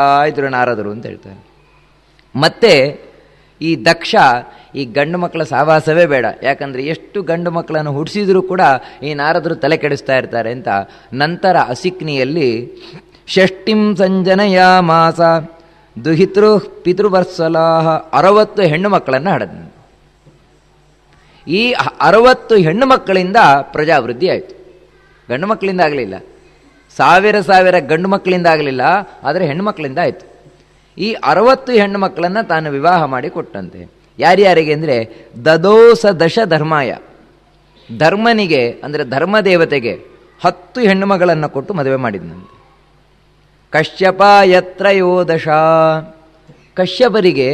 ಇದ್ರು ನಾರದರು ಅಂತ ಹೇಳ್ತಾರೆ ಮತ್ತೆ ಈ ದಕ್ಷ, ಈ ಗಂಡು ಮಕ್ಕಳ ಸಹವಾಸವೇ ಬೇಡ. ಯಾಕಂದ್ರೆ ಎಷ್ಟು ಗಂಡು ಮಕ್ಕಳನ್ನು ಹುಟ್ಟಿಸಿದ್ರು ಕೂಡ ಈ ನಾರದರು ತಲೆ ಕೆಡಿಸ್ತಾ ಇರ್ತಾರೆ ಅಂತ ನಂತರ ಅಸಿಕ್ನಿಯಲ್ಲಿ ಷಷ್ಟಿಂ ಸಂಜನೆಯ ಮಾಸ ದುಹಿತೃ ಪಿತೃವರ್ಸಲಾಹ ಅರವತ್ತು ಹೆಣ್ಣು ಮಕ್ಕಳನ್ನು ಹಡದ ಈ ಅರವತ್ತು ಹೆಣ್ಣು ಮಕ್ಕಳಿಂದ ಪ್ರಜಾವೃದ್ಧಿ ಆಯಿತು. ಗಂಡು ಮಕ್ಕಳಿಂದ ಆಗಲಿಲ್ಲ. ಸಾವಿರ ಸಾವಿರ ಗಂಡು ಮಕ್ಕಳಿಂದ ಆಗಲಿಲ್ಲ, ಆದರೆ ಹೆಣ್ಣು ಮಕ್ಕಳಿಂದ ಆಯಿತು. ಈ ಅರವತ್ತು ಹೆಣ್ಣು ಮಕ್ಕಳನ್ನು ತಾನು ವಿವಾಹ ಮಾಡಿ ಕೊಟ್ಟಂತೆ. ಯಾರ್ಯಾರಿಗೆ ಅಂದರೆ ದದೋಸ ದಶ ಧರ್ಮಾಯ. ಧರ್ಮನಿಗೆ, ಅಂದರೆ ಧರ್ಮದೇವತೆಗೆ ಹತ್ತು ಹೆಣ್ಣು ಮಗಳನ್ನು ಕೊಟ್ಟು ಮದುವೆ ಮಾಡಿದ್ನಂತೆ. ಕಶ್ಯಪ ಯತ್ರಯೋದಶ ಕಶ್ಯಪರಿಗೆ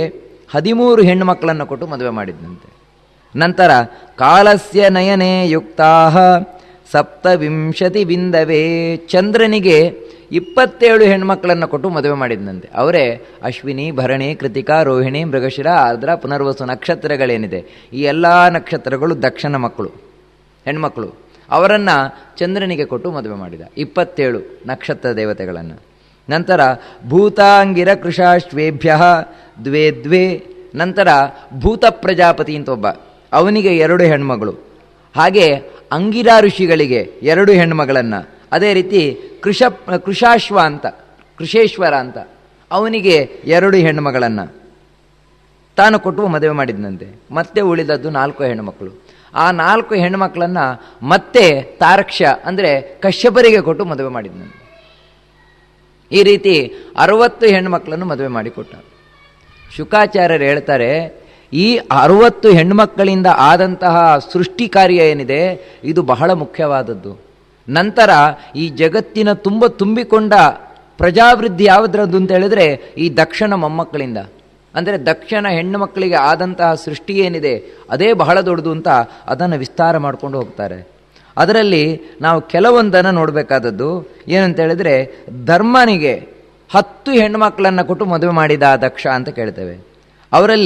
ಹದಿಮೂರು ಹೆಣ್ಣು ಮಕ್ಕಳನ್ನು ಕೊಟ್ಟು ಮದುವೆ ಮಾಡಿದ್ನಂತೆ. ನಂತರ ಕಾಲಸ್ಯ ನಯನೇ ಯುಕ್ತಾ ಸಪ್ತವಿಂಶತಿ ಬಿಂದವೇ ಚಂದ್ರನಿಗೆ ಇಪ್ಪತ್ತೇಳು ಹೆಣ್ಮಕ್ಕಳನ್ನು ಕೊಟ್ಟು ಮದುವೆ ಮಾಡಿದ್ನಂತೆ. ಅವರೇ ಅಶ್ವಿನಿ, ಭರಣಿ, ಕೃತಿಕಾ, ರೋಹಿಣಿ, ಮೃಗಶಿರ, ಆರ್ದ್ರ, ಪುನರ್ವಸು ನಕ್ಷತ್ರಗಳೇನಿದೆ. ಈ ಎಲ್ಲ ನಕ್ಷತ್ರಗಳು ದಕ್ಷನ ಮಕ್ಕಳು ಹೆಣ್ಮಕ್ಕಳು ಅವರನ್ನು ಚಂದ್ರನಿಗೆ ಕೊಟ್ಟು ಮದುವೆ ಮಾಡಿದ. ಇಪ್ಪತ್ತೇಳು ನಕ್ಷತ್ರ ದೇವತೆಗಳನ್ನು. ನಂತರ ಭೂತಾಂಗಿರ ಕೃಷಾಶ್ವೇಭ್ಯ, ದ್ವೇ ದ್ವೇ. ನಂತರ ಭೂತ ಪ್ರಜಾಪತಿ ಅಂತ ಒಬ್ಬ. ಅವನಿಗೆ ಎರಡು ಹೆಣ್ಮಗಳು. ಹಾಗೆ ಅಂಗಿರಾ ಋಷಿಗಳಿಗೆ ಎರಡು ಹೆಣ್ಮಗಳನ್ನು. ಅದೇ ರೀತಿ ಕೃಷ, ಕೃಷಾಶ್ವ ಅಂತ, ಕೃಷೇಶ್ವರ ಅಂತ, ಅವನಿಗೆ ಎರಡು ಹೆಣ್ಣುಮಗಳನ್ನು ತಾನು ಕೊಟ್ಟು ಮದುವೆ ಮಾಡಿದ್ನಂತೆ. ಮತ್ತೆ ಉಳಿದದ್ದು ನಾಲ್ಕು ಹೆಣ್ಣುಮಕ್ಕಳು ಆ ನಾಲ್ಕು ಹೆಣ್ಣುಮಕ್ಕಳನ್ನು ಮತ್ತೆ ತಾರಕ್ಷ ಅಂದರೆ ಕಶ್ಯಪರಿಗೆ ಕೊಟ್ಟು ಮದುವೆ ಮಾಡಿದ್ನಂತೆ. ಈ ರೀತಿ ಅರವತ್ತು ಹೆಣ್ಣುಮಕ್ಕಳನ್ನು ಮದುವೆ ಮಾಡಿಕೊಟ್ಟ. ಶುಕಾಚಾರ್ಯರು ಹೇಳ್ತಾರೆ ಈ ಅರುವತ್ತು ಹೆಣ್ಮಕ್ಕಳಿಂದ ಆದಂತಹ ಸೃಷ್ಟಿ ಕಾರ್ಯ ಏನಿದೆ ಇದು ಬಹಳ ಮುಖ್ಯವಾದದ್ದು. ನಂತರ ಈ ಜಗತ್ತಿನ ತುಂಬ ತುಂಬಿಕೊಂಡ ಪ್ರಜಾವೃದ್ಧಿ ಯಾವುದ್ರದ್ದು ಅಂತ ಹೇಳಿದ್ರೆ, ಈ ದಕ್ಷಿಣ ಮೊಮ್ಮಕ್ಕಳಿಂದ. ಅಂದರೆ ದಕ್ಷಿಣ ಹೆಣ್ಣು ಮಕ್ಕಳಿಗೆ ಆದಂತಹ ಸೃಷ್ಟಿ ಏನಿದೆ, ಅದೇ ಬಹಳ ದೊಡ್ಡದು ಅಂತ ಅದನ್ನು ವಿಸ್ತಾರ ಮಾಡಿಕೊಂಡು ಹೋಗ್ತಾರೆ. ಅದರಲ್ಲಿ ನಾವು ಕೆಲವೊಂದನ್ನು ನೋಡಬೇಕಾದದ್ದು, ಏನಂತ ಹೇಳಿದ್ರೆ, ಧರ್ಮನಿಗೆ ಹತ್ತು ಹೆಣ್ಣು ಮಕ್ಕಳನ್ನು ಕೊಟ್ಟು ಮದುವೆ ಮಾಡಿದ ದಕ್ಷ ಅಂತ ಕೇಳ್ತೇವೆ. ಅವರಲ್ಲಿ